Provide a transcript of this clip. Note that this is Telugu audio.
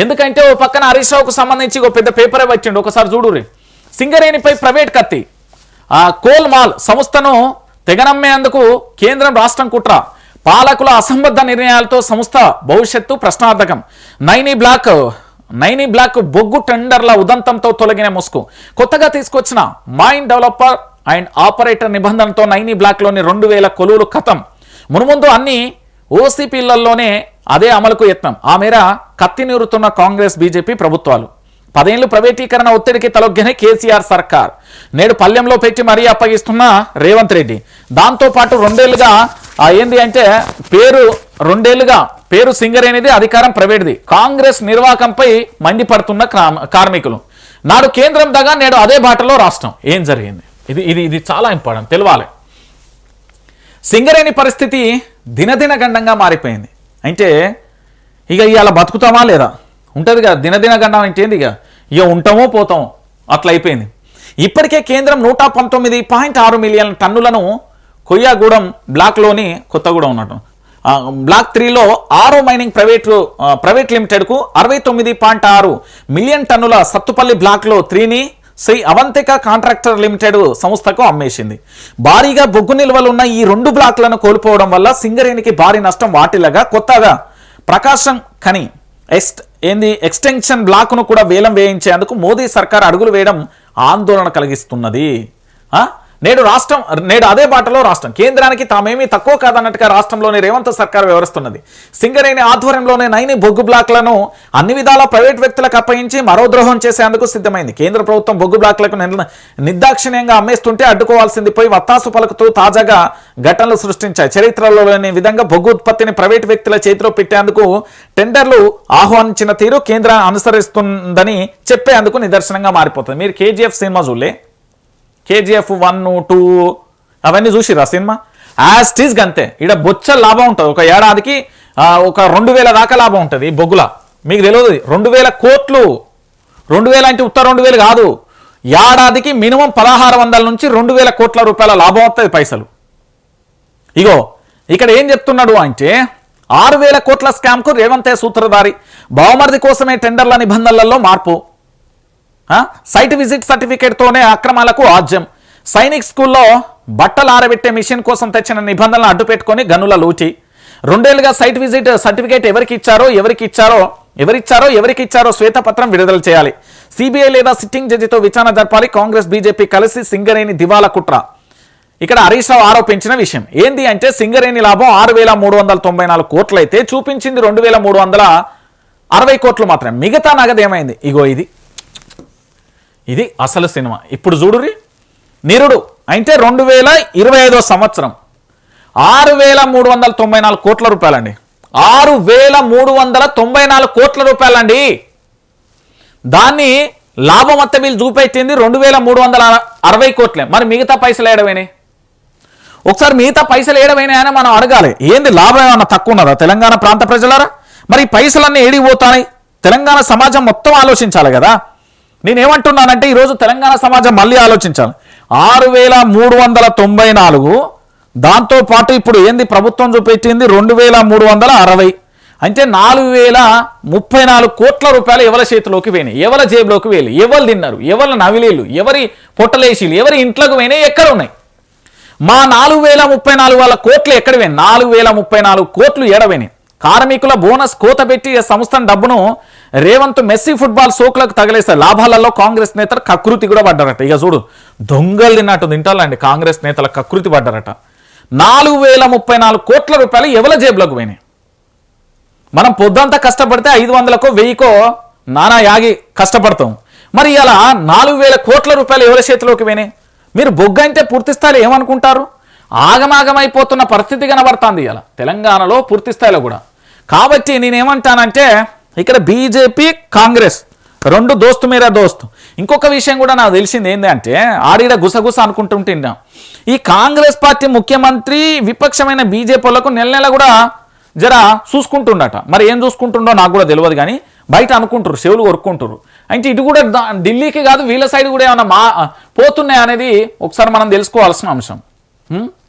ఎందుకంటే ఓ పక్కన హరీష్ రావుకు సంబంధించి ఒక పెద్ద పేపరే వచ్చిండు. ఒకసారి చూడురి సింగరేణిపై ప్రైవేట్ కత్తి. ఆ కోల్ మాల్ సంస్థను తెగనమ్మేందుకు కేంద్రం రాష్ట్రం కుట్ర. పాలకుల అసంబద్ధ నిర్ణయాలతో సంస్థ భవిష్యత్తు ప్రశ్నార్థకం. నైనీ బ్లాక్ నైనీ బ్లాక్ బొగ్గు టెండర్ల ఉదంతంతో తొలగిన ముసుగు కొత్తగా తీసుకొచ్చిన మైండ్ డెవలపర్ అండ్ ఆపరేటర్ నిబంధనతో నైనీ బ్లాక్లోని రెండు వేల కొలువులు కథం మునుముందు అన్ని ఓసీపీలలోనే అదే అమలుకు యత్నం. ఆ మేర కత్తినీరుతున్న కాంగ్రెస్ బీజేపీ ప్రభుత్వాలు. పదేళ్ళు ప్రైవేటీకరణ ఒత్తిడికి తలొగ్గిన కేసీఆర్ సర్కార్. నేడు పల్లెంలో పెట్టి మరీ అప్పగిస్తున్న రేవంత్ రెడ్డి. దాంతో పాటు రెండేళ్ళుగా ఏంది అంటే పేరు రెండేళ్ళుగా పేరు సింగరేనిది అధికారం ప్రైవేట్ది. కాంగ్రెస్ నిర్వాకంపై మండిపడుతున్న కార్మికులు. నాడు కేంద్రం దగా నేడు అదే బాటలో రాష్ట్రం. ఏం జరిగింది? ఇది ఇది ఇది చాలా ఇంపార్టెంట్. తెలవాలి. సింగరేణి పరిస్థితి దినదిన గండంగా మారిపోయింది. అంటే ఇక ఇవాళ బతుకుతామా లేదా? ఉంటుంది కదా దినదిన గండం అంటే ఇక? ఇక ఉంటామో పోతామో అట్లా అయిపోయింది. ఇప్పటికే కేంద్రం నూట పంతొమ్మిది పాయింట్ ఆరు మిలియన్ టన్నులను కొయ్యాగూడెం బ్లాక్లోని కొత్తగూడెం ఉన్నట్టు. బ్లాక్ త్రీలో ఆరో మైనింగ్ ప్రైవేట్ ప్రైవేట్ లిమిటెడ్కు అరవై తొమ్మిది పాయింట్ ఆరు మిలియన్ టన్నుల సత్తుపల్లి బ్లాక్లో త్రీని శ్రీ అవంతిక కాంట్రాక్టర్ లిమిటెడ్ సంస్థకు అమ్మేసింది. భారీగా బొగ్గు నిల్వలున్న ఈ రెండు బ్లాక్లను కోల్పోవడం వల్ల సింగరేణికి భారీ నష్టం వాటిల్లగా కొత్తగా ప్రకాశం ఖని ఎక్స్ట్ ఏంది ఎక్స్టెన్షన్ బ్లాక్ను కూడా వేలం వేయించేందుకు మోదీ సర్కార్ అడుగులు వేయడం ఆందోళన కలిగిస్తున్నది. నేడు రాష్ట్రం నేడు అదే బాటలో రాష్ట్రం. కేంద్రానికి తామేమీ తక్కువ కాదన్నట్టుగా రాష్ట్రంలోని రేవంత్ సర్కార్ వ్యవహరిస్తున్నది. సింగరేణి ఆధ్వర్యంలోనే నైని బొగ్గు బ్లాక్లను అన్ని విధాల ప్రైవేట్ వ్యక్తులకు అప్పగించి మరో ద్రోహం చేసేందుకు సిద్ధమైంది. కేంద్ర ప్రభుత్వం బొగ్గు బ్లాక్లకు నిర్దాక్షిణ్యంగా అమ్మేస్తుంటే అడ్డుకోవాల్సింది పోయి వత్తాసు పలుకుతూ తాజాగా ఘటనలు సృష్టించాయి. చరిత్రలో లేని విధంగా బొగ్గు ఉత్పత్తిని ప్రైవేట్ వ్యక్తుల చేతిలో పెట్టేందుకు టెండర్లు ఆహ్వానించిన తీరు కేంద్రం అనుసరిస్తుందని చెప్పేందుకు నిదర్శనంగా మారిపోతుంది. మీరు కేజీఎఫ్ సినిమా చూడలే? కేజీఎఫ్ వన్ టూ అవన్నీ చూసిరా సినిమా? యాజ్ టీజ్ గంతే. ఇక్కడ బొచ్చ లాభం ఉంటుంది. ఒక ఏడాదికి ఒక రెండు వేల దాకా లాభం ఉంటుంది ఈ బొగ్గుల. మీకు తెలియదు రెండు వేల కోట్లు. రెండు వేల అంటే ఉత్తర రెండు వేలు కాదు. ఏడాదికి మినిమం పదహారు వందల నుంచి రెండు వేల కోట్ల రూపాయల లాభం వస్తుంది పైసలు. ఇగో ఇక్కడ ఏం చెప్తున్నాడు అంటే ఆరు వేల కోట్ల స్కామ్కు రేవంతే సూత్రధారి. బహుమతి కోసమే టెండర్ల నిబంధనలలో మార్పు. సైట్ విజిట్ సర్టిఫికేట్తోనే అక్రమాలకు ఆజ్యం. సైనిక్ స్కూల్లో బట్టలు ఆరబెట్టే మిషన్ కోసం తెచ్చిన నిబంధనలను అడ్డుపెట్టుకొని గనుల లూచి రెండేళ్ళుగా సైట్ విజిట్ సర్టిఫికేట్ ఎవరికి ఇచ్చారో ఎవరికి ఇచ్చారో ఎవరిచ్చారో ఎవరికి ఇచ్చారో శ్వేతపత్రం విడుదల చేయాలి. సిబిఐ లేదా సిట్టింగ్ జడ్జితో విచారణ జరపాలి. కాంగ్రెస్ బీజేపీ కలిసి సింగరేణి దివాలా కుట్ర. ఇక్కడ హరీష్ రావు ఆరోపించిన విషయం. ఏంది అంటే సింగరేణి లాభం ఆరు వేల మూడు వందల తొంభై నాలుగు కోట్లు అయితే చూపించింది రెండు వేల మూడు వందల అరవై కోట్లు మాత్రమే. మిగతా నగదు ఏమైంది? ఇగో ఇది. ఇది అసలు సినిమా. ఇప్పుడు చూడురి నిరుడు అంటే రెండు వేల ఇరవై ఐదో సంవత్సరం. ఆరు వేల మూడు వందల తొంభై నాలుగు కోట్ల రూపాయలండి. ఆరు వేల మూడు వందల తొంభై నాలుగు కోట్ల రూపాయలండి. దాన్ని లాభం అత్త వీళ్ళు చూపెట్టింది రెండు వేల మూడు వందల అరవై కోట్లే. మరి మిగతా పైసలు ఏడవైనాయి ఒకసారి మిగతా పైసలు ఏడవైనాయని మనం అడగాలి. ఏంది లాభం ఏమన్నా తక్కువ ఉన్నదా? తెలంగాణ ప్రాంత ప్రజలారా? మరి పైసలన్నీ ఏడిపోతాయి తెలంగాణ సమాజం మొత్తం ఆలోచించాలి కదా. నేనేమంటున్నానంటే ఈరోజు తెలంగాణ సమాజం మళ్ళీ ఆలోచించాలి. ఆరు వేల మూడు వందల తొంభై నాలుగు దాంతో పాటు ఇప్పుడు ఏంది ప్రభుత్వం చూపెట్టింది రెండు వేల మూడు వందల అరవై. అంటే నాలుగు వేల ముప్పై నాలుగు కోట్ల రూపాయలు ఎవరి చేతిలోకి పోయినాయి? ఎవరి జేబులోకి వెళ్ళి ఎవరు తిన్నారు? ఎవరి నవిలీలు? ఎవరి పొట్టలేసీలు ఎవరి ఇంట్లోకి పోయినాయి? ఎక్కడ ఉన్నాయి? మా నాలుగు వేల ముప్పై నాలుగు వేల కోట్లు ఎక్కడ పోయినాయి? నాలుగు వేల ముప్పై నాలుగు కోట్లు ఎడవైనాయి కార్మికుల బోనస్ కోత పెట్టి సంస్థ డబ్బును రేవంత్ మెస్సీ ఫుట్బాల్ సోకులకు తగిలేస్తే లాభాలలో కాంగ్రెస్ నేతలు కకృతి కూడా పడ్డారట. ఇక చూడు దొంగలు తిన్నట్టు తింటాలండి కాంగ్రెస్ నేతల కకృతి పడ్డారట. నాలుగు వేల ముప్పై నాలుగు కోట్ల రూపాయలు ఎవల జేబులోకి పోయినాయి? మనం పొద్దంతా కష్టపడితే ఐదు వందలకో వెయ్యికో నానా యాగి కష్టపడతాం. మరి ఇలా నాలుగు వేల కోట్ల రూపాయలు ఎవరి చేతిలోకి పోయినాయి? మీరు బొగ్గంటే పూర్తి స్థాయిలో ఏమనుకుంటారు? ఆగమాగమైపోతున్న పరిస్థితి కనబడుతుంది ఇలా తెలంగాణలో పూర్తి స్థాయిలో కూడా. కాబట్టి నేనేమంటానంటే ఇక్కడ బీజేపీ కాంగ్రెస్. రెండు దోస్తు మీరా దోస్తు. ఇంకొక విషయం కూడా నాకు తెలిసింది ఏంటంటే ఆడిడ గుసగుస అనుకుంటుంటున్నాం ఈ కాంగ్రెస్ పార్టీ ముఖ్యమంత్రి విపక్షమైన బీజేపీలకు నెల నెల కూడా జర చూసుకుంటుండట. మరి ఏం చూసుకుంటుండో నాకు కూడా తెలియదు కానీ బయట అనుకుంటారు చెవులు కొరుక్కుంటారు అంటే ఇటు కూడా ఢిల్లీకి కాదు వీళ్ళ సైడ్ కూడా ఏమైనా మా పోతున్నాయి అనేది ఒకసారి మనం తెలుసుకోవాల్సిన అంశం.